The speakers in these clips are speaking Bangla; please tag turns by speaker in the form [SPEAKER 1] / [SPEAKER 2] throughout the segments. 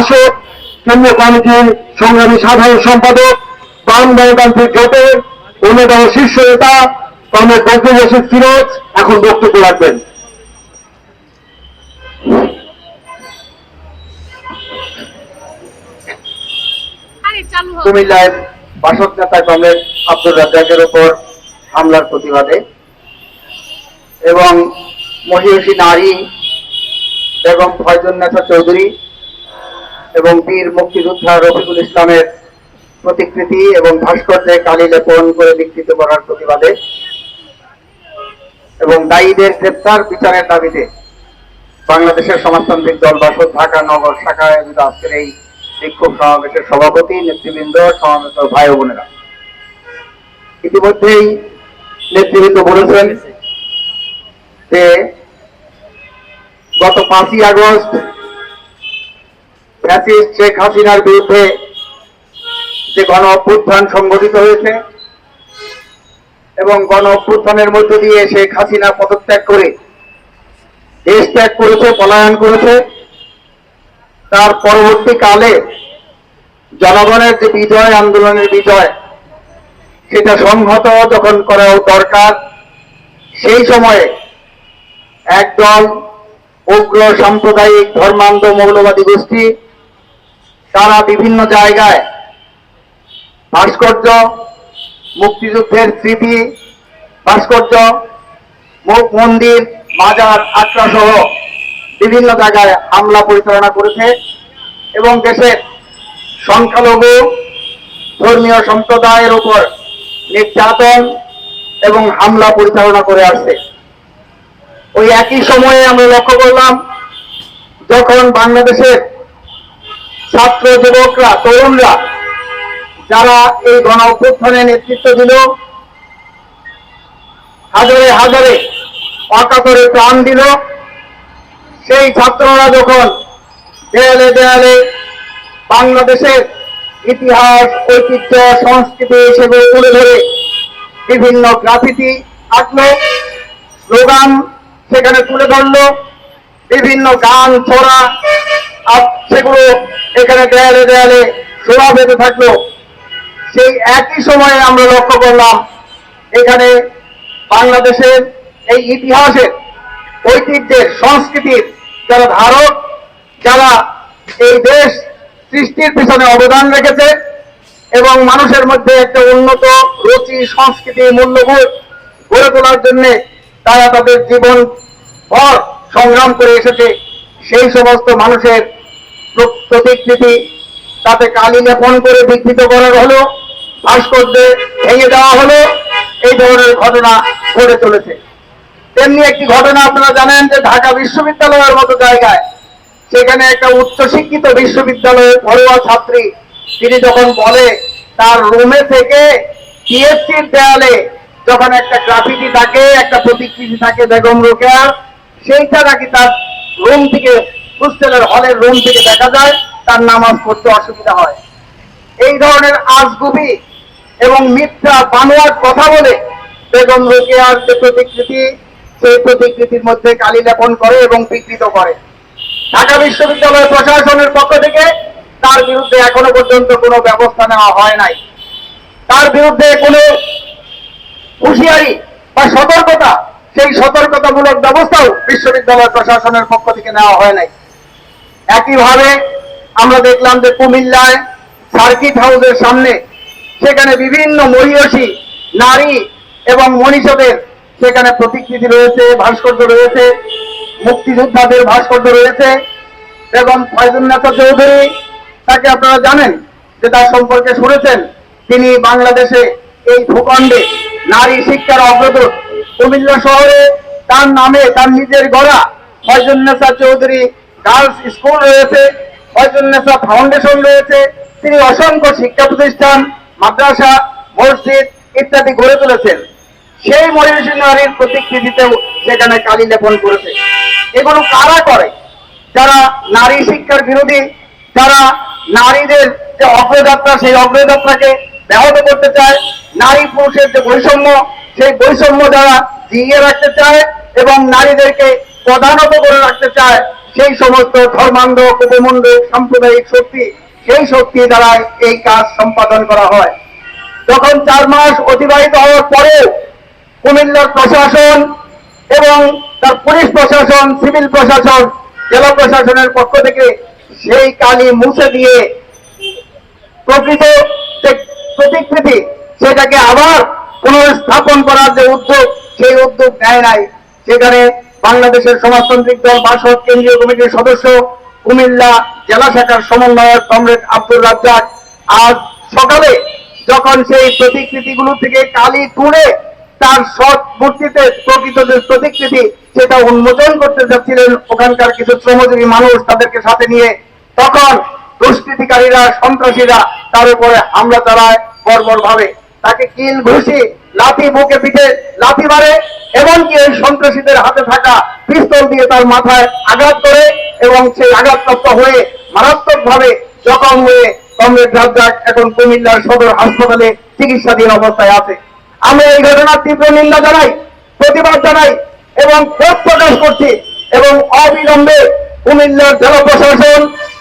[SPEAKER 1] শাসক কেন্দ্রীয় কমিটির সংগ্রামী সাধারণ সম্পাদক বাম গণতান্ত্রিক জোটের অন্যতম শীর্ষ নেতা কমরেড বদরুল রশিদ ফিরোজ এখন বক্তব্য রাখবেন। কুমিল্লায় বাসক নেতা কমরেড আব্দুর রাজ্জাকের উপর হামলার প্রতিবাদে এবং মহিষী নারী বেগম ফয়জুন নেতা চৌধুরী এবং বীর মুক্তিযোদ্ধা রফিকুল ইসলামের প্রতিকৃতি এবং ভাস্কর্যে কালি লেপন করে বিকৃত করার প্রতিবাদে এবং দায়ীদের গ্রেপ্তার বিচারের দাবিতে বাংলাদেশের সমাজতান্ত্রিক দল বাসদ ঢাকা নগর শাখায় আয়োজিত আজকের এই বিক্ষোভ সমাবেশের সভাপতি, নেতৃবৃন্দ সমাবেত ভাই বোনেরা। ইতিমধ্যেই নেতৃবৃন্দ বলেছেন যে গত পাঁচই আগস্ট ফ্যাসিস্ট শেখ হাসিনার বিরুদ্ধে যে গণ অভ্যুত্থান সংগঠিত হয়েছে এবং গণ অভ্যুত্থানের মধ্য দিয়ে শেখ হাসিনা পদত্যাগ করে দেশ ত্যাগ করেছে, পলায়ন করেছে, তার পরবর্তীকালে জনগণের যে বিজয়, আন্দোলনের বিজয়, সেটা সংহত যখন করা দরকার, সেই সময়ে একদল উগ্র সাম্প্রদায়িক ধর্মান্ধ মৌলবাদী গোষ্ঠী তারা বিভিন্ন জায়গায় ভাস্কর্য, মুক্তিযুদ্ধের স্মৃতি, ভাস্কর্য মন্দির মাজার আট্রা সহ বিভিন্ন জায়গায় হামলা পরিচালনা করেছে এবং দেশের সংখ্যালঘু ধর্মীয় সম্প্রদায়ের উপর নির্যাতন এবং হামলা পরিচালনা করে আসছে। ওই একই সময়ে আমরা লক্ষ্য করলাম, যখন বাংলাদেশের ছাত্র যুবকরা, তরুণরা, যারা এই গণ অভ্যুত্থানে নেতৃত্ব দিল, হাজারে হাজারে অকাতরে প্রাণ দিল, সেই ছাত্ররা যখন দেয়ালে দেয়ালে বাংলাদেশের ইতিহাস, ঐতিহ্য, সংস্কৃতি হিসেবে তুলে ধরে বিভিন্ন গ্রাফিতি আঁকলো, স্লোগান সেখানে তুলে ধরলো, বিভিন্ন গান, ছড়া আপ- সেগুলো এখানে দেয়ালে দেয়ালে শোভা পেতে থাকল। সেই একই সময়ে আমরা লক্ষ্য করলাম, এখানে বাংলাদেশের এই ইতিহাসের ঐতিহ্যের সংস্কৃতির যারা ধারক, যারা এই দেশ সৃষ্টির পিছনে অবদান রেখেছে এবং মানুষের মধ্যে একটা উন্নত রুচি, সংস্কৃতি, মূল্যবোধ গড়ে তোলার জন্য তারা তাদের জীবন ভর সংগ্রাম করে এসেছে, সেই সমস্ত মানুষের প্রতিকৃতি তাতে কালি লেপন করে বিকৃত করা হলো, ভাস্কর্যে ভেঙে দেওয়া হলো, এই ধরনের ঘটনা ঘটে চলেছে। তেমনি একটি ঘটনা আপনারা জানেন যে ঢাকা বিশ্ববিদ্যালয়ের মতো জায়গায়, সেখানে একটা উচ্চশিক্ষিত বিশ্ববিদ্যালয়ের পড়ুয়া ছাত্রী, তিনি যখন বলে, তার রুমে থেকে পিএসসির দেয়ালে যখন একটা গ্রাফিটি থাকে, একটা প্রতিকৃতি থাকে বেগম রোকেয়ার, সেইটা নাকি তার রুম থেকে হোস্টেলের হলের রুম থেকে দেখা যায়, তার নামাজ পড়তে অসুবিধা হয়। এই ধরনের আজগুবি এবং মিথ্যা বানোয়ার কথা বলে বেগম রোকেয়ার যে প্রতিকৃতি, সেই প্রতিকৃতির মধ্যে কালি লেপন করে এবং বিকৃত করে। ঢাকা বিশ্ববিদ্যালয় প্রশাসনের পক্ষ থেকে তার বিরুদ্ধে এখনও পর্যন্ত কোনো ব্যবস্থা নেওয়া হয় নাই। তার বিরুদ্ধে কোনো হুঁশিয়ারি বা সতর্কতা, সেই সতর্কতামূলক ব্যবস্থাও বিশ্ববিদ্যালয় প্রশাসনের পক্ষ থেকে নেওয়া হয় নাই। একইভাবে আমরা দেখলাম যে কুমিল্লায় সার্কিট হাউসের সামনে, সেখানে বিভিন্ন মহিষী নারী এবং মনীষদের সেখানে প্রতিকৃতি রয়েছে, ভাস্কর্য রয়েছে, মুক্তিযোদ্ধাদের ভাস্কর্য রয়েছে এবং ফয়জুন্নাথা চৌধুরী, তাকে আপনারা জানেন যে তার সম্পর্কে শুনেছেন, তিনি বাংলাদেশে এই ভূখণ্ডে নারী শিক্ষার অগ্রদূত। কুমিল্লা শহরে তার নামে তার নিজের গড়া ফয়জুন্নেসা চৌধুরী গার্লস স্কুল রয়েছে ফয়জুন্নেসা ফাউন্ডেশন রয়েছে, তিনি অসংখ্য শিক্ষা প্রতিষ্ঠান, মাদ্রাসা, মসজিদ ইত্যাদি গড়ে তুলেছেন। সেই মহিষী নারীর প্রতিকৃতিতেও সেখানে কালি লেপন করেছে। এগুলো কারা করে? যারা নারী শিক্ষার বিরোধী, যারা নারীদের যে অগ্রযাত্রা, সেই অগ্রযাত্রাকে ব্যাহত করতে চায়, নারী পুরুষের যে বৈষম্য, সেই বৈষম্য যারা জিইয়ে রাখতে চায় এবং নারীদেরকে প্রধানত করে রাখতে চায় সেই সমস্ত ধর্মান্ধ উপমণ্ড সাম্প্রদায়িক শক্তি, সেই শক্তি দ্বারা এই কাজ সম্পাদন করা হয়। যখন চার মাস অতিবাহিত হওয়ার পরেও কুমিল্লার প্রশাসন এবং তার পুলিশ প্রশাসন, সিভিল প্রশাসন, জেলা প্রশাসনের পক্ষ থেকে সেই কালি মুছে দিয়ে প্রকৃত প্রতিকৃতি, সেটাকে আবার পুনঃস্থাপন করার যে উদ্যোগ, সেই উদ্যোগ নেয় নাই। সেখানে বাংলাদেশের সমাজতান্ত্রিক দল, বাসদ, কেন্দ্রীয় কমিটির সদস্য, কুমিল্লা জেলা শাখার সমন্বয়ক কমরেড আব্দুল রাজ্জাক। আজ সকালে যখন সেই প্রতিকৃতিগুলো থেকে কালি তুলে তার সৎ মূর্তিতে প্রকৃত যে প্রতিকৃতি, সেটা উন্মোচন করতে যাচ্ছিলেন ওখানকার কিছু শ্রমজীবী মানুষ তাদেরকে সাথে নিয়ে, তখন দুষ্কৃতিকারীরা, সন্ত্রাসীরা তার উপরে হামলা চালায় বর্বর ভাবে তাকে কিল ঘুষি লাথি বুকে পিঠে লাথি মারে, এমনকি ওই সন্ত্রাসীদের হাতে থাকা পিস্তল দিয়ে তার মাথায় আঘাত করে এবং সেই আঘাতপ্রাপ্ত হয়ে মারাত্মক ভাবে জখম হয়ে কংগ্রেস রাজ্জাক এখন কুমিল্লার সদর হাসপাতালে চিকিৎসাধীন অবস্থায় আছে। আমরা এই ঘটনার তীব্র নিন্দা জানাই, প্রতিবাদ জানাই এবং ক্ষোভ প্রকাশ করছি এবং অবিলম্বে কুমিল্লার জেলা প্রশাসন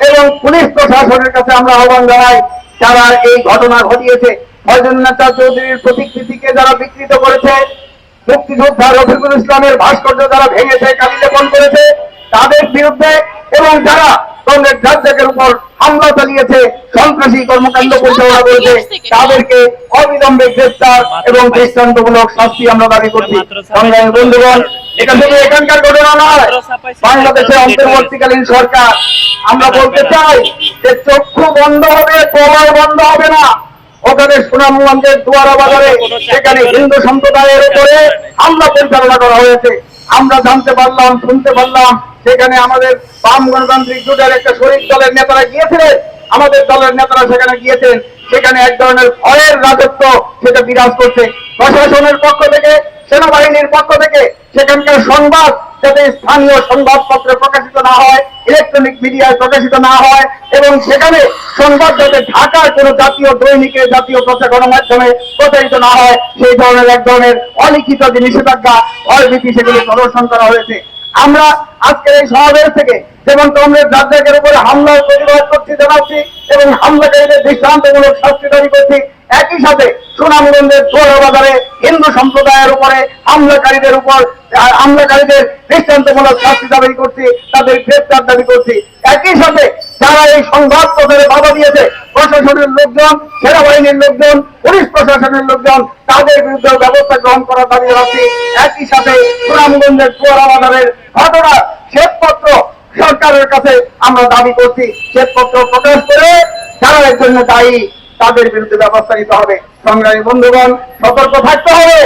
[SPEAKER 1] এবং পুলিশ প্রশাসনের কাছে আমরা আহ্বান জানাই, যারা এই ঘটনা ঘটিয়েছে। ফয়জুন্নেতা চৌধুরীর প্রতিকৃতিকে যারা বিকৃত করেছে, মুক্তিযোদ্ধা রফিকুল ইসলামের ভাস্কর্য যারা ভেঙেছে, কালি লেপন করেছে, তাদের বিরুদ্ধে এবং যারা কংগ্রেস রাজ্যের উপর হামলা চালিয়েছে, সন্ত্রাসী কর্মকাণ্ড পরিচালনা করেছে, তাদেরকে অবিলম্বে গ্রেফতার এবং দৃষ্টান্তমূলক শাস্তি আমরা দাবি করছি। সংগ্রামী বন্ধুগণ, এটা শুধু এখানকার ঘটনা নয়, বাংলাদেশের অন্তর্বর্তীকালীন সরকার। আমরা বলতে চাই যে চক্ষু বন্ধ হবে প্রলয় বন্ধ হবে না। ওখানে সুনামগঞ্জের দুয়ারা বাজারে সেখানে হিন্দু সম্প্রদায়ের উপরে হামলা পরিচালনা করা হয়েছে। আমরা জানতে পারলাম শুনতে পারলাম সেখানে আমাদের বাম গণতান্ত্রিক জোটের একটা শরিক দলের নেতারা গিয়েছিলেন। আমাদের দলের নেতারা সেখানে গিয়েছেন। সেখানে এক ধরনের ভয়ের রাজত্ব সেটা বিরাজ করছে। প্রশাসনের পক্ষ থেকে সেনাবাহিনীর পক্ষ থেকে সেখানকার সংবাদ যাতে স্থানীয় সংবাদপত্রে প্রকাশিত না হয় ইলেকট্রনিক মিডিয়ায় প্রকাশিত না হয় এবং সেখানে সংবাদ যাতে ঢাকার কোন জাতীয় দৈনিকে, জাতীয় প্রচার গণমাধ্যমে প্রচারিত না হয়, সেই ধরনের এক ধরনের অলিখিত যে নিষেধাজ্ঞা ভয়ভীতি সেগুলি প্রদর্শন করা হয়েছে। আমরা আজকের এই সমাবেশ থেকে যেমন কংগ্রেস রাজ্যের উপরে হামলার প্রতিবাদ করছি, জানাচ্ছি এবং হামলাকারীদের দৃষ্টান্তমূলক শাস্তি দাবি করছি একই সাথে সুনামগঞ্জের চোরা বাজারে হিন্দু সম্প্রদায়ের উপরে হামলাকারীদের উপর আহ, হামলাকারীদের দৃষ্টান্তমূলক শাস্তি দাবি করছি তাদের গ্রেপ্তার দাবি করছি। একই সাথে যারা এই সংবাদ প্রচারে বাধা দিয়েছে প্রশাসনের লোকজন সেনাবাহিনীর লোকজন পুলিশ প্রশাসনের লোকজন তাদের বিরুদ্ধে ব্যবস্থা গ্রহণ করার দাবি জানাচ্ছি। একই সাথে সুনামগঞ্জের চোরা বাজারের ঘটনা শ্বেতপত্র সরকারের কাছে আমরা দাবি করছি। শ্বেতপত্র প্রকাশ করে যারা এর জন্য দায়ী তাদের বিরুদ্ধে ব্যবস্থা নিতে হবে। সংগ্রামী বন্ধুগণ, সতর্ক থাকতে হবে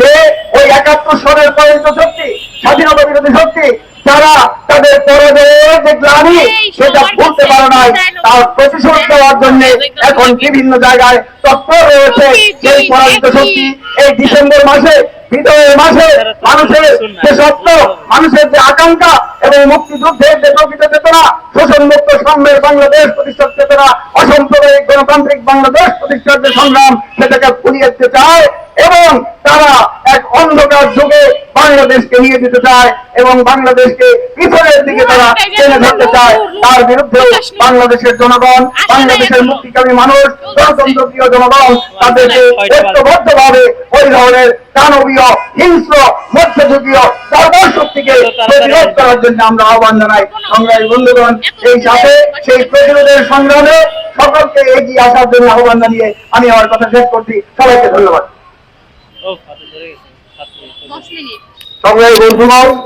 [SPEAKER 1] যে ওই একাত্তর সনের পরিণত শক্তি, স্বাধীনতা বিরোধী শক্তি তারা তাদের পরাজয়ের যে গ্লানি, সেটা ভুলতে পারে নাই, তার প্রতিশোধ দেওয়ার জন্য এখন বিভিন্ন জায়গায় তৎপর রয়েছে সেই পরাজিত শক্তি। এই ডিসেম্বর মাসে বিজয়ের মাঝে মানুষের যে স্বপ্ন মানুষের যে আকাঙ্ক্ষা এবং মুক্তিযুদ্ধের যে প্রকৃত চেতনা শোষণ মুক্ত সাম্যের বাংলাদেশ প্রতিষ্ঠার চেতনা অসাম্প্রদায়িক গণতান্ত্রিক বাংলাদেশ প্রতিষ্ঠার যে সংগ্রাম সেটাকে ফুলিয়ে চায় এবং তারা এক অন্ধকার যুগে বাংলাদেশকে নিয়ে যেতে চায় এবং বাংলাদেশকে পিছনের দিকে তারা টেনে ধরতে চায়। তার বিরুদ্ধে বাংলাদেশের জনগণ বাংলাদেশের মুক্তিকামী মানুষ গণতন্ত্র প্রিয় জনগণ তাদেরকে ঐক্যবদ্ধভাবে ওই ধরনের দানবীয় হিংস্র মধ্যযুগীয় সর্বর শক্তিকে প্রতিরোধ করার জন্য আমরা আহ্বান জানাই। সংগ্রামী বন্ধুগণ সেই সাথে সেই প্রতিরোধের সংগ্রামে সকলকে এগিয়ে আসার জন্য আহ্বান জানিয়ে আমি আমার কথা শেষ করছি। সবাইকে ধন্যবাদ। সংগ্রামী বন্ধুগণ।